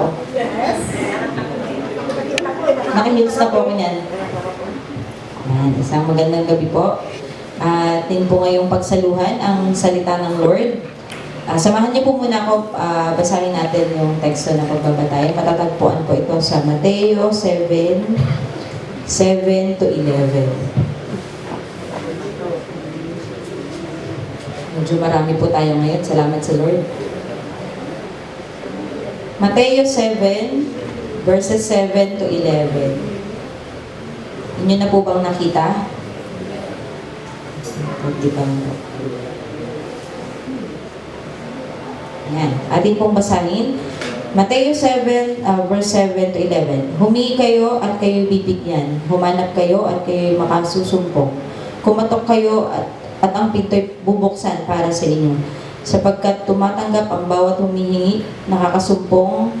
ako. Naka-heels na po ako niyan. Yan, isang magandang gabi po. Atin po ngayong pagsaluhan ang salita ng Lord. Ah, samahan niyo po muna ako, ah, basahin natin yung teksto na pagbabatay. Matatagpuan po ito sa Mateo 7, 7 to 11. Medyo marami po tayo ngayon. Salamat sa Lord. Mateo 7, verses 7 to 11. Inyo na po bang nakita? Hindi pa mo. Yan. Atin pong basahin. Mateo 7, uh, verse 7 to 11. Humingi kayo at kayo bibigyan. Humanap kayo at kayo makasusumpong. Kumatok kayo at, at ang pinto'y bubuksan para sa inyo. Sapagkat tumatanggap ang bawat humihingi, nakakasumpong,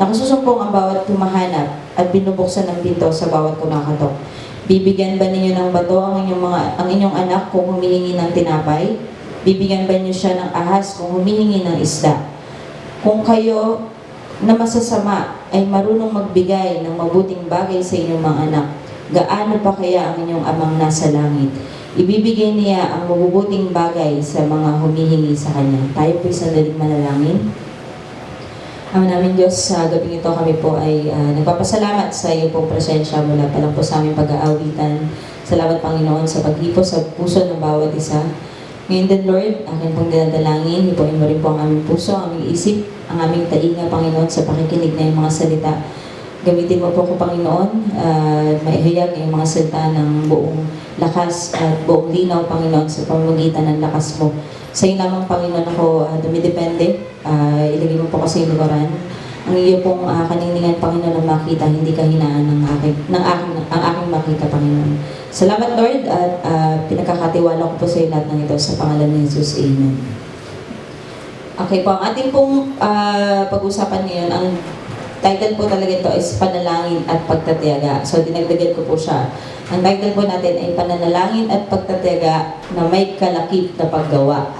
nakasusumpong ang bawat humahanap at binubuksan ang pinto sa bawat kumakatok. Bibigyan ba ninyo ng bato ang inyong, mga, ang inyong anak kung humihingi ng tinapay? Bibigyan ba niyo siya ng ahas kung humihingi ng isda? Kung kayo na masasama ay marunong magbigay ng mabuting bagay sa inyong mga anak, gaano pa kaya ang inyong amang nasa langit? Ibibigay niya ang mabubuting bagay sa mga humihingi sa Kanya. Tayo po'y sandaling manalangin. Ama namin Diyos, sa gabi ito kami po ay ah, nagpapasalamat sa iyo pong presensya mula pa lang po sa aming pag-aawitan. Salamat Panginoon sa paghipo sa puso ng bawat isa. Ngayon din Lord, akin pong dinadalangin, hipuin mo rin po ang aming puso, ang aming isip, ang aming tainga Panginoon sa pakikinig na yung mga salita. Gamitin mo po ko Panginoon, uh, maihayag yung mga salita ng buong lakas at buong linaw Panginoon sa pamamagitan ng lakas mo. Sa iyo lamang Panginoon ako uh, dumidepende, uh, ilagay mo po kasi likuran. Ang iyo pong uh, kaniningan Panginoon na makita, hindi kahinaan ng aking, ng aking, ang aking makita Panginoon. Salamat Lord at uh, pinagkakatiwala ko po sa iyo lahat ng ito sa pangalan ni Jesus. Amen. Okay po, ang ating pong uh, pag-usapan ngayon, ang title po talaga ito is Panalangin at Pagtatiyaga. So dinagdagan ko po siya. Ang title po natin ay Pananalangin at Pagtatiyaga na may kalakip na paggawa.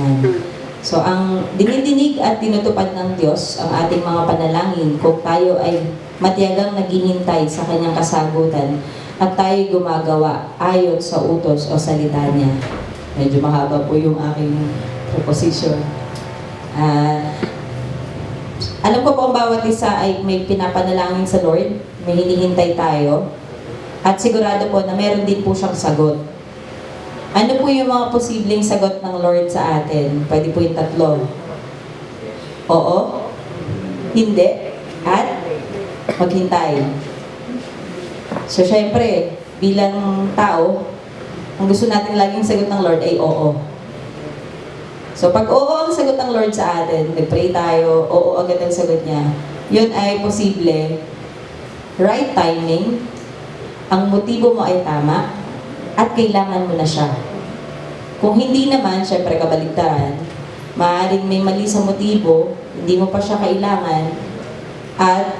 Yan. So ang dinidinig at tinutupad ng Diyos ang ating mga panalangin kung tayo ay matiyagang naghihintay sa kanyang kasagutan at tayo gumagawa ayon sa utos o salita niya. Medyo mahaba po yung aking proposition. Ah, alam ko po ang bawat isa ay may pinapanalangin sa Lord, may hinihintay tayo, at sigurado po na meron din po siyang sagot. Ano po yung mga posibleng sagot ng Lord sa atin? Pwede po yung tatlo. Oo, hindi, at maghintay. So, syempre, bilang tao, ang gusto natin laging sagot ng Lord ay oo. So, pag oo ang sagot ng Lord sa atin, nag-pray tayo, oo agad ang sagot niya, yun ay posible, right timing, ang motibo mo ay tama, at kailangan mo na siya. Kung hindi naman, syempre kabaligtaran, maaaring may mali sa motibo, hindi mo pa siya kailangan, at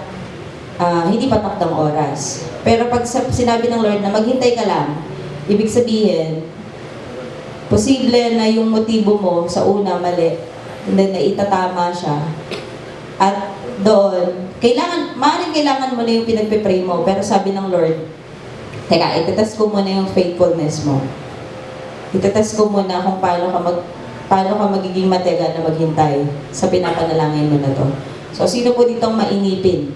ah, hindi pa takdang oras. Pero pag sinabi ng Lord na maghintay ka lang, ibig sabihin, posible na yung motibo mo sa una mali, and then naitatama siya. At doon, kailangan, maaaring kailangan mo na yung pinagpe-pray mo, pero sabi ng Lord, teka, itetest ko muna yung faithfulness mo. Itetest ko muna kung paano ka mag paano ka magiging matyaga na maghintay sa pinapanalangin mo na to. So, sino po ditong mainipin?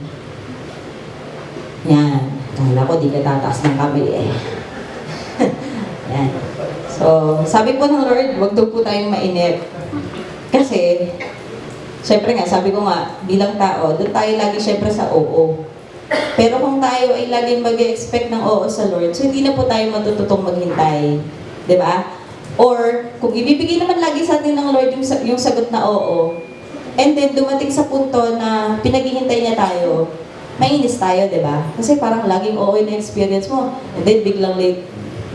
Yan. Kala ko di ka tataas ng kamay eh. Yan. So, sabi po ng Lord, wag daw po tayong mainip. Kasi, syempre nga, sabi ko nga, bilang tao, doon tayo lagi syempre sa oo. Pero kung tayo ay laging mag expect ng oo sa Lord, so hindi na po tayo matututong maghintay. Di ba? Or, kung ibibigay naman lagi sa atin ng Lord yung, yung sagot na oo, and then dumating sa punto na pinaghihintay niya tayo, mainis tayo, di ba? Kasi parang laging oo yung experience mo, and then biglang late,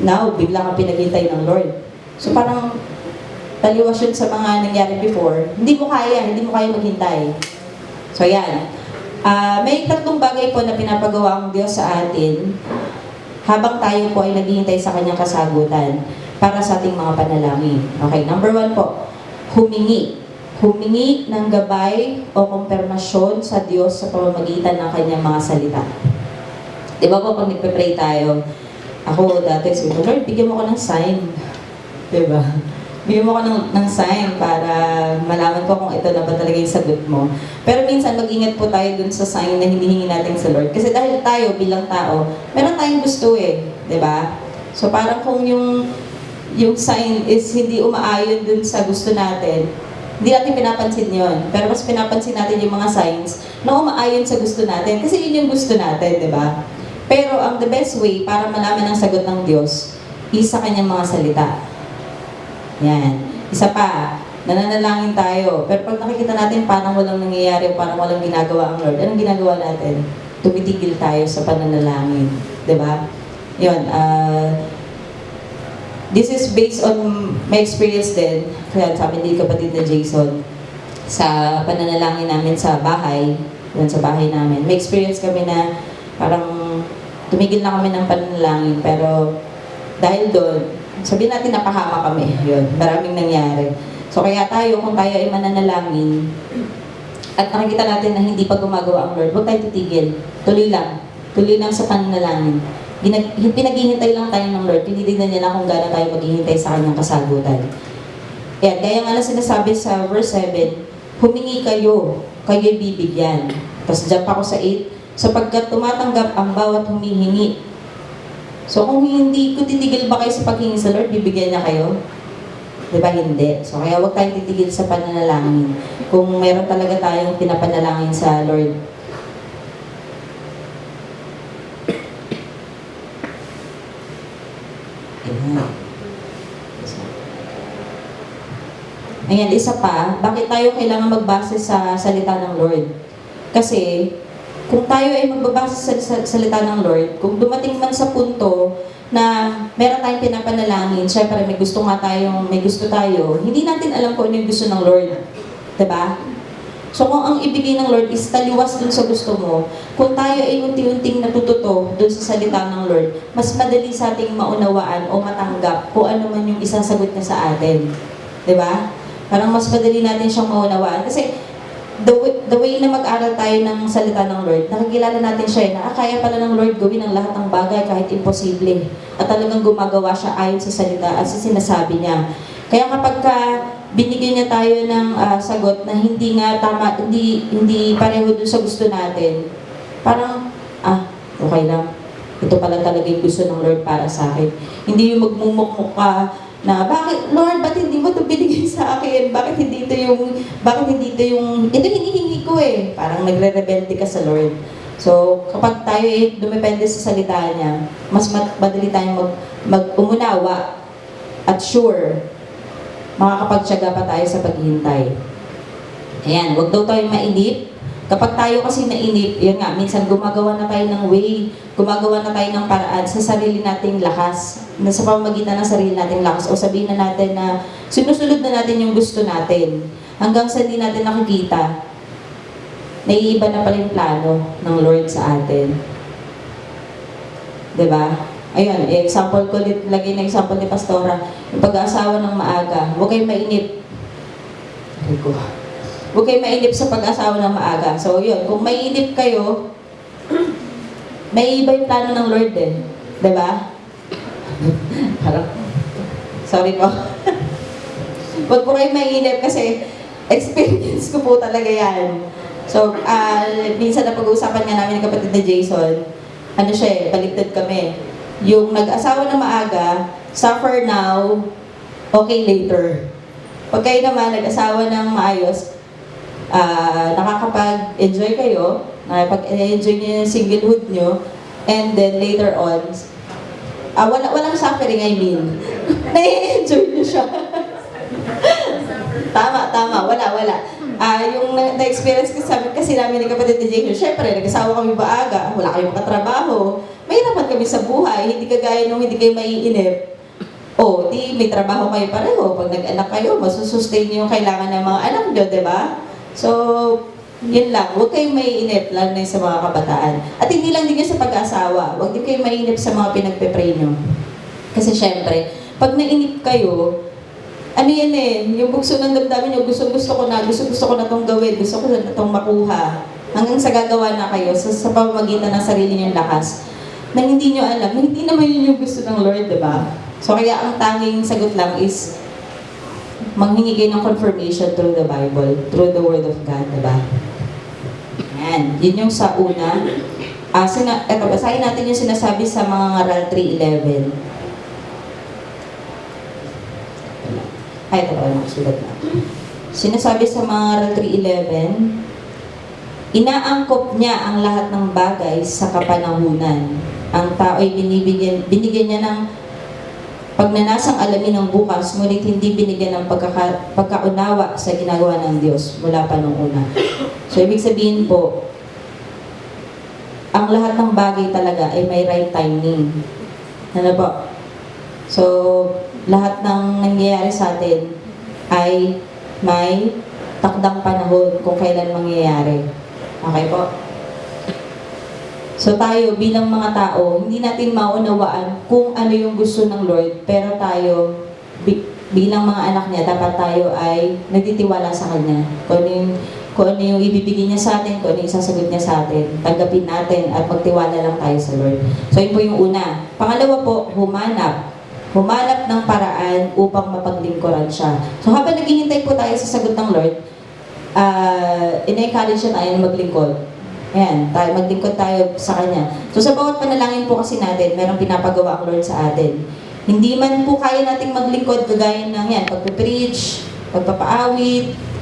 now, biglang kang pinaghintay ng Lord. So parang taliwas yun sa mga nangyari before, hindi mo kaya, hindi mo kaya maghintay. So yan. Ah, may tatlong bagay po na pinapagawa ang Diyos sa atin habang tayo po ay naghihintay sa kanyang kasagutan para sa ating mga panalangin. Okay, number one po, humingi. humingi ng gabay o kumpirmasyon sa Diyos sa pamamagitan ng kanyang mga salita. Di ba po pag nagpe-pray tayo, ako dati sabi ko, Lord, bigyan mo ko ng sign. Di ba? Bigyan mo ko ng, ng sign para malaman ko kung ito na ba talaga yung sagot mo. Pero minsan mag-ingat po tayo dun sa sign na hinihingi natin sa Lord. Kasi dahil tayo bilang tao, meron tayong gusto eh. Di ba? So parang kung yung yung sign is hindi umaayon dun sa gusto natin, hindi natin pinapansin yon. Pero mas pinapansin natin yung mga signs na umaayon sa gusto natin. Kasi yun yung gusto natin, di ba? Pero ang the best way para malaman ang sagot ng Diyos is sa kanyang mga salita. Yan. Isa pa, nananalangin tayo. Pero pag nakikita natin parang walang nangyayari, parang walang ginagawa ang Lord, anong ginagawa natin? Tumitigil tayo sa pananalangin. Ba? Yun, ah... This is based on my experience din. Kaya sabi ni kapatid na Jason, sa pananalangin namin sa bahay, yan sa bahay namin, may experience kami na parang tumigil na kami ng pananalangin. Pero dahil doon, sabihin natin napahama kami. Yun, maraming nangyari. So kaya tayo, kung tayo ay mananalangin, at nakikita natin na hindi pa gumagawa ang Lord, huwag tayo titigil. Tuloy lang. Tuloy lang sa pananalangin. Ginag, pinaghihintay lang tayo ng Lord. Tinitignan niya lang kung gaano tayo maghihintay sa kanyang kasagutan. Yan, kaya nga lang sinasabi sa verse 7, Humingi kayo, kayo'y bibigyan. Tapos jump ako sa 8, sapagkat tumatanggap ang bawat humihingi. So kung hindi, kung titigil ba kayo sa paghingi sa Lord, bibigyan niya kayo? Di ba hindi? So kaya huwag tayong titigil sa pananalangin. Kung meron talaga tayong pinapanalangin sa Lord, Ayan. Isa pa, bakit tayo kailangan magbase sa salita ng Lord? Kasi, kung tayo ay magbabase sa, sa salita ng Lord, kung dumating man sa punto na meron tayong pinapanalangin, syempre may gusto nga tayong, may gusto tayo, hindi natin alam kung ano yung gusto ng Lord. ba? So kung ang ibigay ng Lord is taliwas dun sa gusto mo, kung tayo ay unti-unting natututo dun sa salita ng Lord, mas madali sa ating maunawaan o matanggap kung ano man yung isasagot niya sa atin. ba? Parang mas madali natin siyang maunawaan. Kasi the way, the way na mag-aral tayo ng salita ng Lord, nakikilala natin siya eh, na ah, kaya pala ng Lord gawin ang lahat ng bagay kahit imposible. At talagang gumagawa siya ayon sa salita at sa sinasabi niya. Kaya kapag ka binigyan niya tayo ng ah, sagot na hindi nga tama, hindi hindi pareho dun sa gusto natin, parang, ah, okay lang. Ito pala talaga yung gusto ng Lord para sa akin. Hindi yung magmumukmuk ka na, bakit, Lord, ba't hindi mo ito binigay sa akin? Bakit hindi ito yung, bakit hindi ito yung, ito hinihingi ko eh. Parang nagre-rebelde ka sa Lord. So, kapag tayo eh, dumepende sa salita niya, mas madali tayong mag, mag-umunawa at sure, makakapagtyaga pa tayo sa paghihintay. Ayan, huwag daw tayo mainip. Kapag tayo kasi nainip, yun nga, minsan gumagawa na tayo ng way, gumagawa na tayo ng paraan sa sarili nating lakas, na sa pamamagitan ng sarili nating lakas, o sabihin na natin na sinusunod na natin yung gusto natin, hanggang sa hindi natin nakikita, naiiba na pala yung plano ng Lord sa atin. ba? Ayun, example ko, lagay na example ni Pastora, yung pag-aasawa ng maaga, huwag kayong mainip. Ay. Huwag kayong mainip sa pag-asawa ng maaga. So yun, kung mainip kayo, may iba yung plano ng Lord eh. 'Di ba? Parang, sorry po. Huwag po kayong mainip kasi experience ko po talaga yan. So, ah, minsan na pag-uusapan nga namin ng kapatid na Jason, ano siya eh, baliktad kami. Yung nag-asawa na maaga, suffer now, okay later. Pag kayo naman nag-asawa ng maayos, ah, nakakapag-enjoy kayo, nakapag-enjoy niyo yung singlehood nyo, and then later on, ah, wala, walang suffering, I mean. Nai-enjoy niyo siya. tama, tama, wala, wala. Ah, yung na- na-experience ko sabi kasi namin ni kapatid ni Jacob, syempre, nag-asawa kami maaga, wala kayong makatrabaho, mahirapan kami sa buhay, hindi kagaya nung hindi kayo maiinip. O, di may trabaho kayo pareho. Pag nag-anak kayo, masusustain niyo yung kailangan ng mga anak niyo, di ba? So, yun lang. Huwag kayong maiinip, lalo na sa mga kabataan. At hindi lang din sa pag-asawa. Huwag din kayong mainip sa mga pinagpe-pray niyo. Kasi syempre, pag nainip kayo, ano yan eh, yung bugso ng damdamin nyo, gusto gusto ko na, gusto gusto ko na itong gawin, gusto ko na itong makuha. Hanggang sa gagawa na kayo sa, sa pamamagitan ng sarili nyong lakas na hindi nyo alam, na hindi naman yun yung gusto ng Lord, di ba? So kaya ang tanging sagot lang is manghingi kayo ng confirmation through the Bible, through the Word of God, di Yan, yun yung sa una. Ah, sina, eto, basahin natin yung sinasabi sa mga ngaral 3.11. Ay, ito pala, nakasulat na. Sinasabi sa mga ngaral 3.11, Inaangkop niya ang lahat ng bagay sa kapanahunan. Ang tao ay binibigyan, binigyan niya ng pagnanasang alamin ng bukas, ngunit hindi binigyan ng pagkaka, pagkaunawa sa ginagawa ng Diyos mula pa nung una. So, ibig sabihin po, ang lahat ng bagay talaga ay may right timing. Ano po? So, lahat ng nangyayari sa atin ay may takdang panahon kung kailan mangyayari. Okay po? So tayo bilang mga tao, hindi natin maunawaan kung ano yung gusto ng Lord, pero tayo bi- bilang mga anak niya, dapat tayo ay nagtitiwala sa Kanya. Kung ano yung, kung ano yung ibibigay niya sa atin, kung ano yung isasagot niya sa atin, tanggapin natin at magtiwala lang tayo sa Lord. So yun po yung una. Pangalawa po, humanap. Humanap ng paraan upang mapaglingkuran siya. So habang naghihintay po tayo sa sagot ng Lord, uh, in-encourage siya tayo na maglingkod. Ayan, tayo, maglingkod tayo sa Kanya. So sa bawat panalangin po kasi natin, merong pinapagawa ang Lord sa atin. Hindi man po kaya nating maglingkod kagaya ng yan, pagpipreach, pagpapaawit.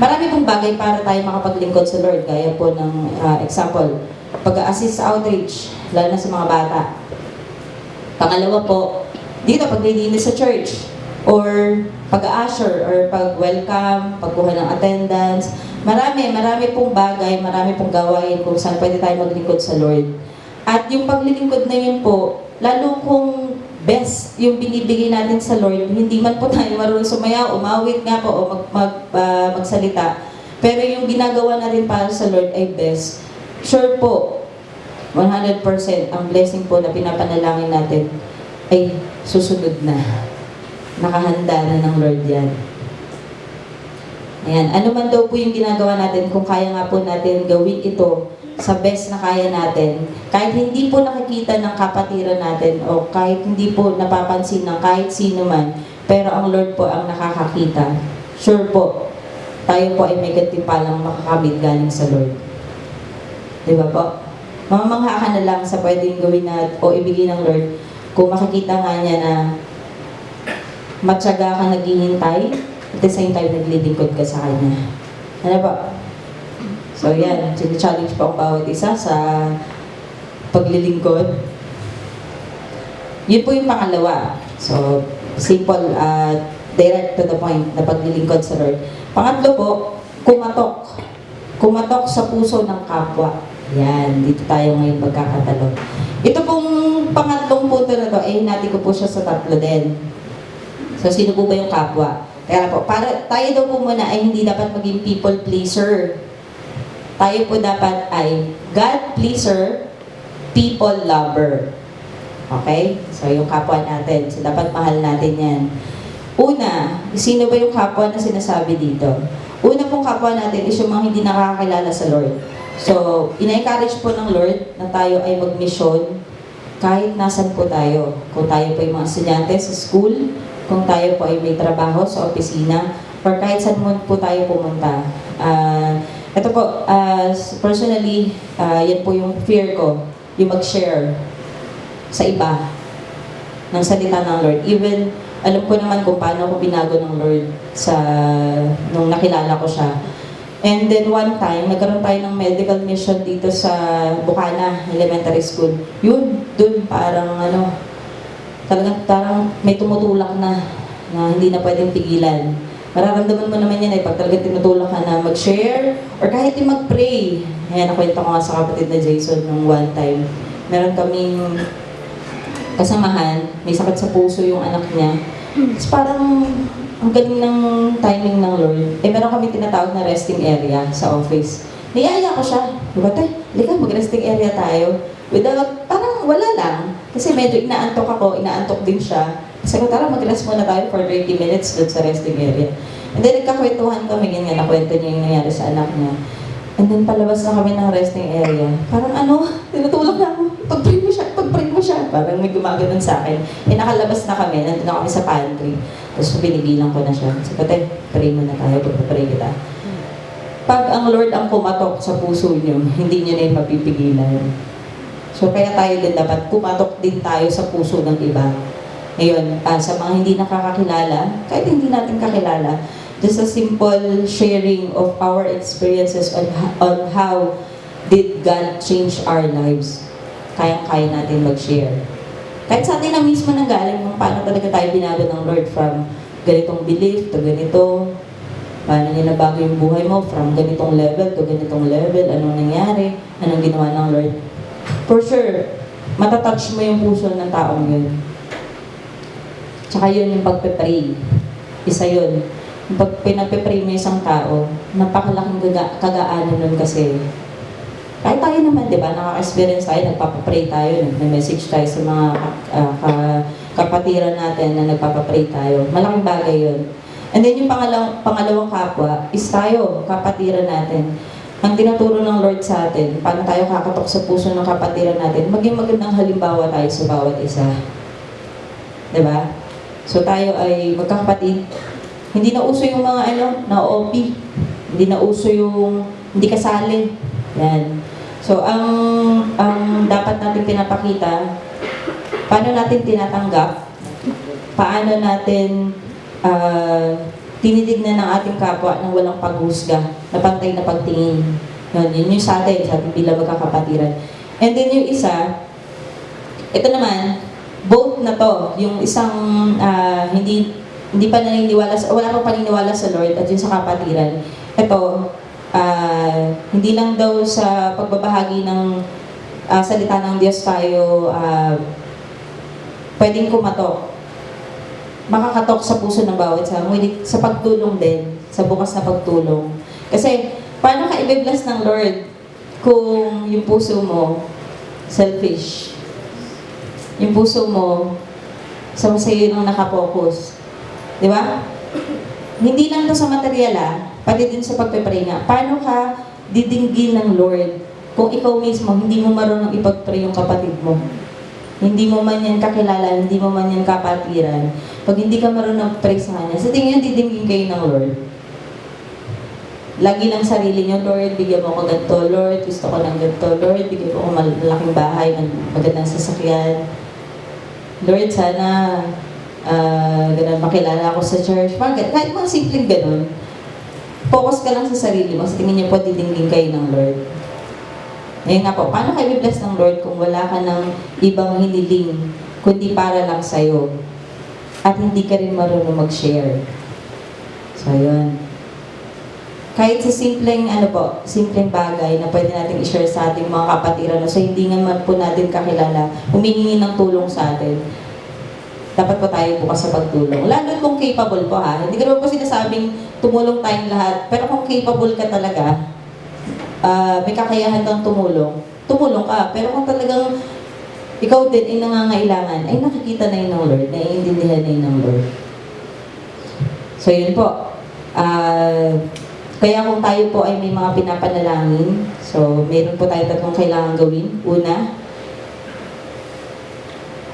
Marami pong bagay para tayo makapaglingkod sa Lord. Gaya po ng ah, example, pag-assist sa outreach, lalo na sa mga bata. Pangalawa po, dito paglilinis sa church or pag-usher or pag-welcome, pagkuha ng attendance. Marami, marami pong bagay, marami pong gawain kung saan pwede tayo maglingkod sa Lord. At yung paglilingkod na yun po, lalo kung best yung binibigay natin sa Lord, hindi man po tayo marunong sumayaw, umawit nga po o mag, mag, ah, magsalita. Pero yung ginagawa natin para sa Lord ay best. Sure po, 100% ang blessing po na pinapanalangin natin ay susunod na. Nakahanda na ng Lord yan. Ayan, ano man daw po yung ginagawa natin, kung kaya nga po natin gawin ito sa best na kaya natin, kahit hindi po nakikita ng kapatiran natin o kahit hindi po napapansin ng kahit sino man, pero ang Lord po ang nakakakita. Sure po, tayo po ay may gantimpalang makakamit galing sa Lord. Di ba po? Mamamangha ka na lang sa pwedeng gawin na o ibigay ng Lord kung makikita nga niya na matyaga ka naghihintay at the same time naglilingkod ka sa Kanya. Ano ba? So yan, challenge po ang bawat isa sa paglilingkod. Yun po yung pangalawa. So, simple, uh, direct to the point na paglilingkod sa Lord. Pangatlo po, kumatok. Kumatok sa puso ng kapwa. Yan, dito tayo ngayon magkakatalo. Ito pong pangatlong punto na to, eh, hinati ko po siya sa tatlo din. So, sino po ba yung kapwa? Kaya po, para tayo daw po muna ay hindi dapat maging people pleaser. Tayo po dapat ay God pleaser, people lover. Okay? So, yung kapwa natin. So, dapat mahal natin yan. Una, sino ba yung kapwa na sinasabi dito? Una pong kapwa natin is yung mga hindi nakakakilala sa Lord. So, ina-encourage po ng Lord na tayo ay mag-mission kahit nasan po tayo. Kung tayo po yung mga estudyante sa school, kung tayo po ay may trabaho sa opisina, or kahit saan po tayo pumunta. Ah, ito po, ah, personally, ah, yan po yung fear ko, yung mag-share sa iba ng salita ng Lord. Even, alam ko naman kung paano ako binago ng Lord sa, nung nakilala ko siya. And then one time, nagkaroon tayo ng medical mission dito sa Bukana Elementary School. Yun, dun parang ano, talagang parang may tumutulak na na hindi na pwedeng pigilan. Mararamdaman mo naman yan ay pag talagang tinutulak ka na mag-share or kahit yung mag-pray. Ayan, nakwento ko nga sa kapatid na Jason nung one time. Meron kaming kasamahan, may sakit sa puso yung anak niya. Tapos parang ang galing ng timing ng Lord. Eh, meron kami tinatawag na resting area sa office. Niyaya ko siya. Diba, te, halika, mag-resting area tayo. Without, parang wala lang. Kasi medyo inaantok ako, inaantok din siya. Tara mag-rest muna tayo for 30 minutes doon sa resting area. And then nagkakwentuhan kami, ganyan, nakwento niya yung nangyari sa anak niya. And then palabas na kami ng resting area. Parang ano, tinutulog na ako. Pag-pray mo siya, pag-pray mo siya. Parang may gumaganon sa akin. Eh nakalabas na kami, nandun na kami sa pantry. Tapos binibilang ko na siya. Sabi ko, "Te, pray muna tayo, pag-pray kita. Pag ang Lord ang kumatok sa puso niyo, hindi niyo na yung mapipigilan. So kaya tayo din dapat kumatok din tayo sa puso ng iba. Ngayon, ah, sa mga hindi nakakakilala, kahit hindi natin kakilala, just a simple sharing of our experiences on, on how did God change our lives. Kaya-kaya natin mag-share. Kahit sa atin na mismo nanggaling kung paano talaga tayo binago ng Lord from ganitong belief to ganito, paano niya nabago yung buhay mo from ganitong level to ganitong level, anong nangyari, anong ginawa ng Lord. For sure, matatouch mo yung puso ng taong yun. Tsaka yun yung pagpe-pray. Isa yun. Pag pinagpe-pray mo isang tao, napakalaking kaga- kagaanan nun kasi. Kahit tayo naman, di ba, nakaka-experience tayo, nagpapapray tayo, nag-message tayo sa mga ah, ka- kapatiran natin na nagpapapray tayo. Malaking bagay yun. And then yung pangalawang, pangalawang kapwa is tayo, kapatiran natin. Ang tinuturo ng Lord sa atin, paano tayo kakatok sa puso ng kapatiran natin, maging magandang halimbawa tayo sa bawat isa. ba? So tayo ay magkakapatid. Hindi na uso yung mga ano, na OP. Hindi na uso yung hindi kasali. Yan. So ang ang dapat natin pinapakita, paano natin tinatanggap, paano natin ah, tinitignan ng ating kapwa ng walang paghusga, na pantay na pagtingin. Yun, yun yung sa atin, sa ating bilang magkakapatiran. And then yung isa, ito naman, both na to, yung isang ah, hindi hindi pa naniniwala, sa, wala pang paniniwala sa Lord at yung sa kapatiran. Ito, ah, hindi lang daw sa pagbabahagi ng ah, salita ng Diyos tayo ah, pwedeng kumatok. Makakatok sa puso ng bawat isa. Ngunit sa pagtulong din, sa bukas na pagtulong. Kasi, paano ka i-bless ng Lord kung yung puso mo selfish? Yung puso mo sa sa'yo nang nakapokus. Di ba? Hindi lang to sa material ah, pati din sa pagpe-pray nga. Paano ka didinggin ng Lord kung ikaw mismo hindi mo marunong ipag-pray yung kapatid mo? Hindi mo man yan kakilala, hindi mo man yan kapatiran. Pag hindi ka marunong pray sa Kanya, sa tingin yun, didinggin kayo ng Lord. Lagi lang sarili niyo, Lord, bigyan mo ako ganito, Lord, gusto ko ng ganito, Lord, bigyan mo ako malaking bahay, magandang sasakyan. Lord, sana ah ganun, makilala ako sa church. Mga, kahit mga simpleng ganun, focus ka lang sa sarili mo. Sa tingin niyo po, didinggin kayo ng Lord. Ngayon nga po, paano kayo bless ng Lord kung wala ka ng ibang hiniling, kundi para lang sa'yo, at hindi ka rin marunong mag-share. So, yun. Kahit sa simpleng, ano po, simpleng bagay na pwede natin i-share sa ating mga kapatiran, so hindi naman po natin kakilala, humihingi ng tulong sa atin, dapat po tayo bukas sa pagtulong. Lalo kung capable po ha. Hindi ko po sinasabing tumulong tayong lahat. Pero kung capable ka talaga, ah, may kakayahan kang tumulong, tumulong ka. Pero kung talagang ikaw din ay nangangailangan, ay nakikita na yun ng Lord, naiintindihan na yun ng Lord. So yun po. Ah, kaya kung tayo po ay may mga pinapanalangin, so meron po tayo tatlong kailangan gawin. Una,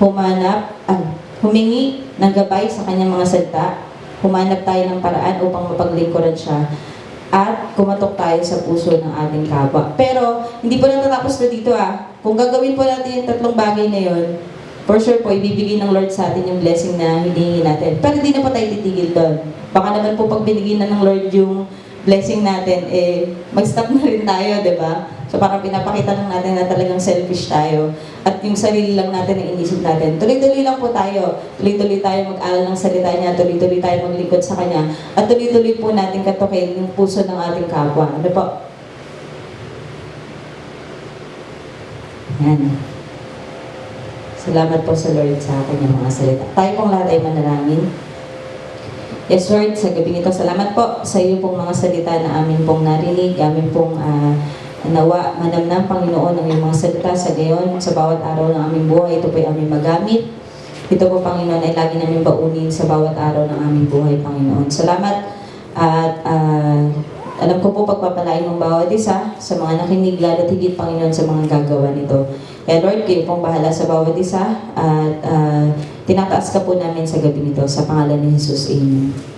humanap, ah, humingi ng gabay sa kanyang mga salita, humanap tayo ng paraan upang mapaglingkuran siya, at kumatok tayo sa puso ng ating kapwa. Pero, hindi po natatapos na dito ah. Kung gagawin po natin yung tatlong bagay na yon, for sure po, ibibigay ng Lord sa atin yung blessing na hinihingi natin. Pero hindi na po tayo titigil doon. Baka naman po pag binigyan na ng Lord yung blessing natin, eh, mag-stop na rin tayo, di ba? So parang pinapakita lang natin na talagang selfish tayo at yung sarili lang natin ang inisip natin. Tuloy-tuloy lang po tayo. Tuloy-tuloy tayo mag-aral ng salita niya, tuloy-tuloy tayo maglingkod sa kanya, at tuloy-tuloy po natin katukin yung puso ng ating kapwa. Ano po? Yan. Salamat po sa Lord sa kanyang mga salita. Tayo pong lahat ay manalangin. Yes, Lord, sa gabi ito, salamat po sa iyo pong mga salita na amin pong narinig, amin pong ah, nawa, manamnam, Panginoon, ang iyong mga salita sa gayon, sa bawat araw ng aming buhay, ito po ay aming magamit Ito po, Panginoon, ay lagi namin baunin sa bawat araw ng aming buhay, Panginoon. Salamat at ah, alam ko po pagpapalain ng bawat isa sa mga nakinig, lalo't higit, Panginoon, sa mga gagawa nito. Kaya Lord, kayo pong bahala sa bawat isa at ah, tinataas ka po namin sa gabi nito sa pangalan ni Jesus. Amen.